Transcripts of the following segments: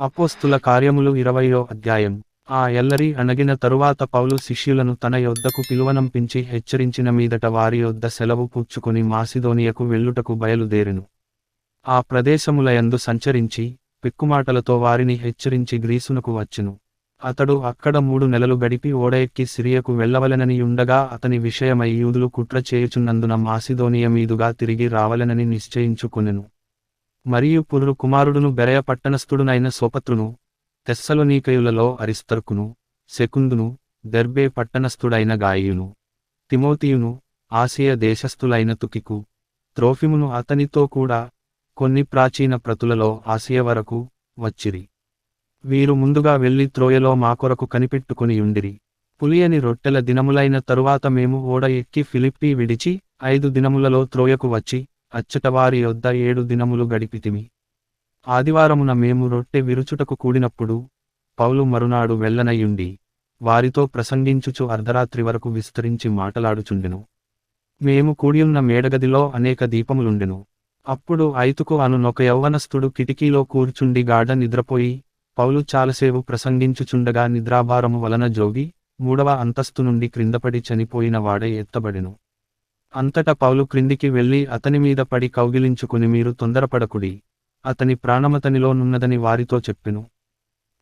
అపోస్తుల కార్యములు ఇరవయో అధ్యాయం. ఆ ఎల్లరి అణగిన తరువాత పౌలు శిష్యులను తన యొద్దకు పిలువనంపించి హెచ్చరించిన మీదట వారి యొద్ద సెలవు పుచ్చుకుని మాసిదోనియకు వెళ్ళుటకు బయలుదేరెను. ఆ ప్రదేశములయందు సంచరించి పిక్కుమాటలతో వారిని హెచ్చరించి గ్రీసునకు వచ్చెను. అతడు అక్కడ మూడు నెలలు గడిపి ఓడయెక్కి సిరియకు వెళ్ళవలెనని ఉండగా అతని విషయమై యూదులు కుట్ర చేయుచున్నందున మాసిదోనియ మీదుగా తిరిగి రావలెనని నిశ్చయించుకునెను. మరియు పురు కుమారుడును బెరయ పట్టణస్థుడునైన సోపత్రును తెస్సలోనీకయులలో అరిస్తర్కును శకుందును దెర్బే పట్టణస్థుడైన గాయును తిమోతియును ఆసియ దేశస్థులైన తుకికు త్రోఫిమును అతనితో కూడా కొన్ని ప్రాచీన ప్రతులలో ఆసియ వరకు వచ్చిరి. వీరు ముందుగా వెళ్ళి త్రోయలో మా కొరకు కనిపెట్టుకుని ఉండిరి. పులియని రొట్టెల దినములైన తరువాత మేము ఓడ ఎక్కి ఫిలిప్పి విడిచి ఐదు దినములలో త్రోయకు వచ్చి అచ్చటవారి యొద్ద ఏడు దినములు గడిపితిమి. ఆదివారమున మేము రొట్టె విరుచుటకు కూడినప్పుడు పౌలు మరునాడు వెళ్ళనయ్యుండి వారితో ప్రసంగించుచు అర్ధరాత్రి వరకు విస్తరించి మాటలాడుచుండెను. మేము కూడియున్న మేడగదిలో అనేక దీపములుండెను. అప్పుడు ఐతుకు అనునొక యౌవనస్థుడు కిటికీలో కూర్చుండి గాఢ నిద్రపోయి పౌలు చాలసేవు ప్రసంగించుచుండగా నిద్రాభారము వలన జోగి మూడవ అంతస్తు నుండి క్రిందపడి చనిపోయిన వాడే ఎత్తబడెను. అంతటా పౌలు క్రిందికి వెళ్ళి అతని మీద పడి కౌగిలించుకుని మీరు తొందరపడకుడి. అతని ప్రాణమతనిలోనున్నదని వారితో చెప్పెను.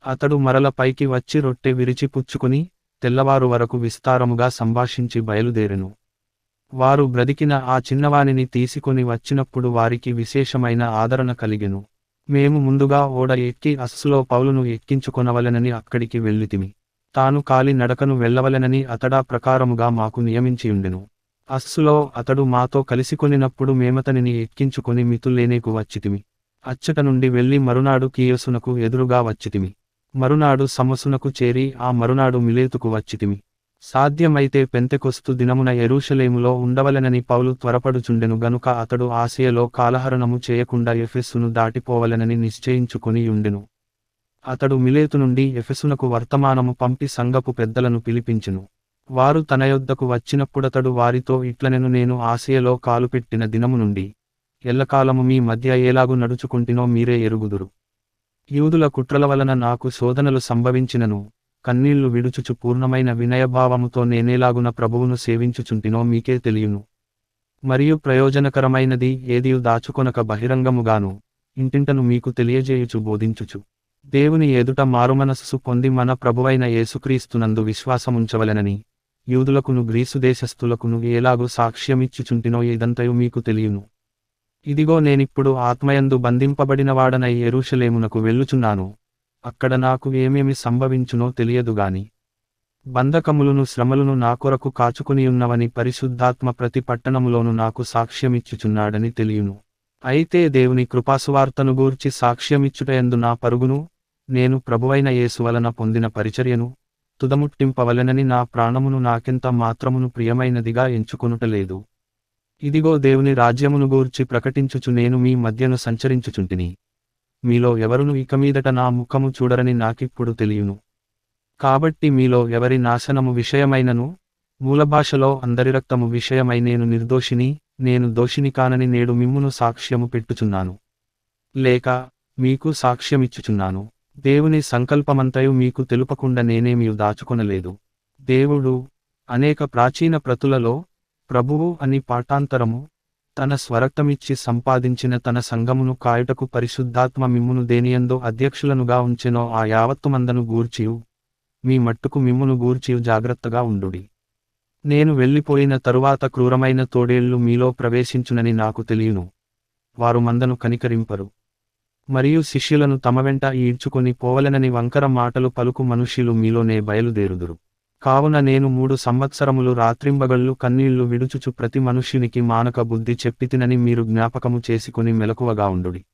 అతడు మరల పైకి వచ్చి రొట్టె విరిచి పుచ్చుకుని తెల్లవారు వరకు విస్తారముగా సంభాషించి బయలుదేరెను. వారు బ్రతికిన ఆ చిన్నవానిని తీసుకొని వచ్చినప్పుడు వారికి విశేషమైన ఆదరణ కలిగెను. మేము ముందుగా ఓడ ఎక్కి అస్సులో పౌలును ఎక్కించుకొనవలెనని అక్కడికి వెళ్ళితిమి. తాను కాలి నడకను వెళ్ళవలెనని అతడా ప్రకారముగా మాకు నియమించియుండెను. అస్సులో అతడు మాతో కలిసికొనినప్పుడు మేమతనిని ఎక్కించుకొని మితుల్లేనేకు వచ్చితిమి. అచ్చట నుండి వెళ్ళి మరునాడు కీయసునకు ఎదురుగా వచ్చితిమి. మరునాడు సమసునకు చేరి ఆ మరునాడు మిలేతుకు వచ్చితిమి. సాధ్యమైతే పెంతెకొస్తు దినమున ఎరూషలేములో ఉండవలెనని పౌలు త్వరపడుచుండెను గనుక అతడు ఆసియలో కాలహరణము చేయకుండా ఎఫెస్సును దాటిపోవలెనని నిశ్చయించుకుని యుండెను అతడు మిలేతు నుండి ఎఫెసునకు వర్తమానము పంపి సంగపు పెద్దలను పిలిపించెను. వారు తన యొద్దకు వచ్చినప్పుడతడు వారితో ఇట్లనెను నేను ఆసియలో కాలుపెట్టిన దినము నుండి ఎల్లకాలము మీ మధ్య ఏలాగు నడుచుకుంటినో మీరే ఎరుగుదురు. యూదుల కుట్రల వలన నాకు శోధనలు సంభవించినను కన్నీళ్ళు విడుచుచు పూర్ణమైన వినయభావముతో నేనేలాగున ప్రభువును సేవించుచుంటినో మీకే తెలియను. మరియు ప్రయోజనకరమైనది ఏదియు దాచుకొనక బహిరంగముగాను ఇంటింటను మీకు తెలియజేయుచు బోధించుచు. దేవుని ఎదుట మారుమనస్సు పొంది మన ప్రభువైన యేసుక్రీస్తునందు విశ్వాసముంచవలెనని యూదులకును గ్రీసు దేశస్థులకును ఎలాగూ సాక్ష్యమిచ్చుచుంటినో ఇదంతయు మీకు తెలియను. ఇదిగో నేనిప్పుడు ఆత్మయందు బంధింపబడినవాడనై ఎరుషలేమునకు వెళ్ళుచున్నాను. అక్కడ నాకు ఏమేమి సంభవించునో తెలియదుగాని బంధకములను శ్రమలను నా కొరకు కాచుకునియున్నవని పరిశుద్ధాత్మ ప్రతి పట్టణములోను నాకు సాక్ష్యమిచ్చుచున్నాడని తెలియను. అయితే దేవుని కృపాసువార్తను గూర్చి సాక్ష్యమిచ్చుటయందు నా పరుగును నేను ప్రభువైన యేసు వలన పొందిన పరిచర్యను తుదముట్టింపవలెనని నా ప్రాణమును నాకెంత మాత్రమును ప్రియమైనదిగా ఎంచుకొనుటలేదు. ఇదిగో దేవుని రాజ్యమును గూర్చి ప్రకటించుచు నేను మీ మధ్యను సంచరించుచుంటిని. మీలో ఎవరును ఇక మీదట నా ముఖము చూడరని నాకిప్పుడు తెలియను. కాబట్టి మీలో ఎవరి నాశనము విషయమైనను మూలభాషలో అందరి రక్తము విషయమై నేను నిర్దోషిని నేను దోషిని కానని నేడు మిమ్మును సాక్ష్యము పెట్టుచున్నాను. లేక మీకు సాక్ష్యమిచ్చుచున్నాను. దేవుని సంకల్పమంతయు మీకు తెలుపకుండా నేనేమీ దాచుకొనలేదు. దేవుడు అనేక ప్రాచీన ప్రతులలో ప్రభువు అని పాఠాంతరము తన స్వరక్తమిచ్చి సంపాదించిన తన సంఘమును కాయుటకు పరిశుద్ధాత్మ మిమ్మును దేనియందో అధ్యక్షులనుగా ఉంచెనో ఆ యావత్తుమందను గూర్చియు. మీ మట్టుకు మిమ్మును గూర్చియు జాగ్రత్తగా ఉండుడి. నేను వెళ్ళిపోయిన తరువాత క్రూరమైన తోడేళ్ళు మీలో ప్రవేశించునని నాకు తెలియను. వారు మందను కనికరింపరు. మరియు శిష్యులను తమ వెంట ఈడ్చుకొని పోవలెనని వంకర మాటలు పలుకు మనుష్యులు మీలోనే బయలుదేరుదురు. కావున నేను మూడు సంవత్సరములు రాత్రింబగళ్ళు కన్నీళ్ళు విడుచుచు ప్రతి మనుష్యునికి మానక బుద్ధి చెప్పితినని మీరు జ్ఞాపకము చేసుకుని మెలకువగా ఉండుడి.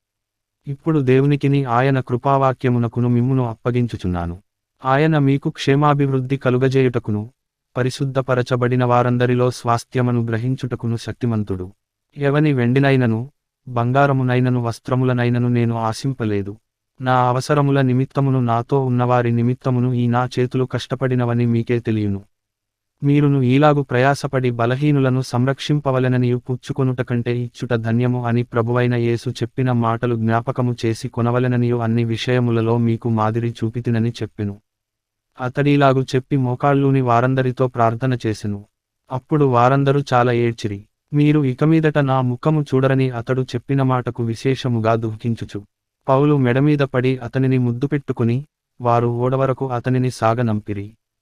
ఇప్పుడు దేవునికిని ఆయన కృపావాక్యమునకును మిమ్మును అప్పగించుచున్నాను. ఆయన మీకు క్షేమాభివృద్ధి కలుగజేయుటకును పరిశుద్ధపరచబడిన వారందరిలో స్వాస్థ్యమను గ్రహించుటకును శక్తిమంతుడు. ఎవని వెండినైనను బంగారమునైనను వస్త్రములనైనను నేను ఆశింపలేదు. నా అవసరముల నిమిత్తమును నాతో ఉన్నవారి నిమిత్తమును ఈ నా చేతులు కష్టపడినవని మీకే తెలియను. మీరును ఈలాగు ప్రయాసపడి బలహీనులను సంరక్షింపవలెననియు పుచ్చుకొనుట కంటే ఇచ్చుట ధన్యము అని ప్రభువైన యేసు చెప్పిన మాటలు జ్ఞాపకము చేసి కొనవలెననియు అన్ని విషయములలో మీకు మాదిరి చూపితినని చెప్పెను. అతడిలాగు చెప్పి మోకాళ్ళూని వారందరితో ప్రార్థన చేసెను. అప్పుడు వారందరూ చాలా ఏడ్చిరి. మీరు ఇకమీదట నా ముఖము చూడరని అతడు చెప్పిన మాటకు విశేషముగా దుఃఖించుచు. పౌలు మెడమీద పడి అతనిని ముద్దు పెట్టుకుని వారు ఓడవరకు అతనిని సాగనంపిరి.